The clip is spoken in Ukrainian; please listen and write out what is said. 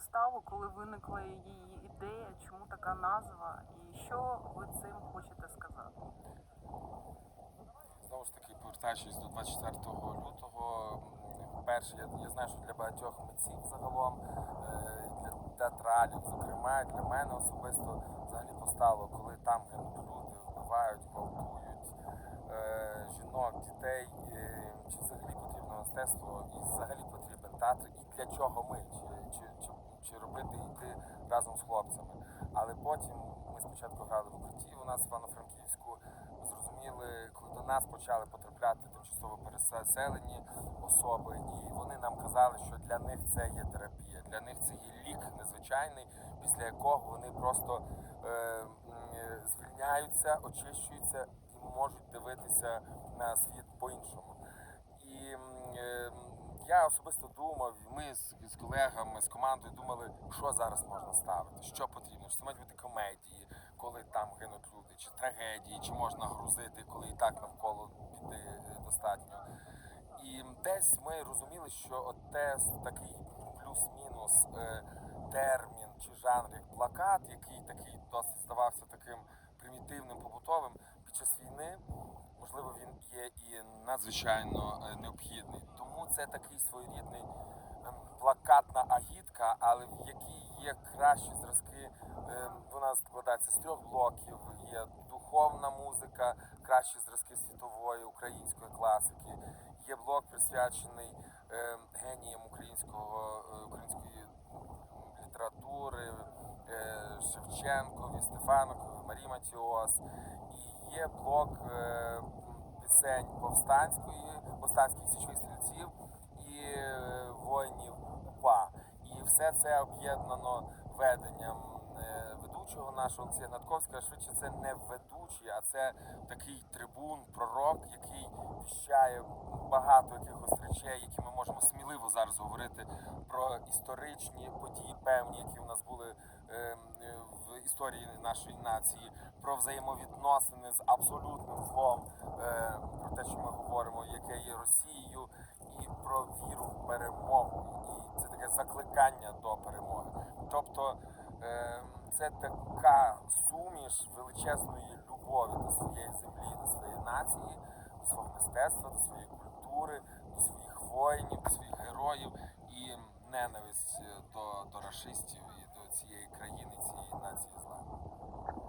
виставу, коли виникла її ідея, чому така назва, і що ви цим хочете сказати? Знову ж таки, повертаючись до 24 лютого, перше, я, я знаю, що для багатьох митців загалом, е, для театралів, зокрема, для мене особисто взагалі постало, коли там люди, вбивають, гвалтують е, жінок, дітей, чи взагалі потрібно мистецтво, і взагалі потрібен театр, і для чого ми, чи, робити йти разом з хлопцями. Але потім ми спочатку грали в укритті у нас в Івано-Франківську. Ми зрозуміли, коли до нас почали потрапляти тимчасово переселені особи, і вони нам казали, що для них це є терапія, для них це є лік незвичайний, після якого вони просто е, звільняються, очищуються і можуть дивитися на світ по-іншому. Я особисто думав, ми з, з колегами, з командою думали, що зараз можна ставити, що потрібно, чи це мають бути комедії, коли там гинуть люди, чи трагедії, чи можна грузити, коли і так навколо біди е, достатньо. І десь ми розуміли, що те такий плюс-мінус е, термін чи жанр, як плакат, який такий досить здавався таким примітивним, побутовим під час війни, можливо, і надзвичайно е, необхідний. Тому це такий своєрідний ем, плакатна агітка, але в якій є кращі зразки. Ем, Вона складається з трьох блоків. Є духовна музика, кращі зразки світової української класики. Є блок присвячений ем, геніям українського е, української літератури, е, Шевченкові, Стефанокові, Марі Матіос. І є блок пісень повстанської, повстанських січових стрільців і е, воїнів УПА. І все це об'єднано веденням е, ведучого нашого Олексія Гнатковського. Швидше це не ведучий, а це такий трибун, пророк, який віщає багато якихось речей, які ми можемо сміливо зараз говорити про історичні події, певні, які в нас були е, в історії нашої нації, про взаємовідносини з абсолютним злом, ми яке є Росією, і про віру в перемогу. І це таке закликання до перемоги. Тобто е, це така суміш величезної любові до своєї землі, до своєї нації, до свого мистецтва, до своєї культури, до своїх воїнів, до своїх героїв і ненависть е, до, до рашистів і до цієї країни, цієї нації.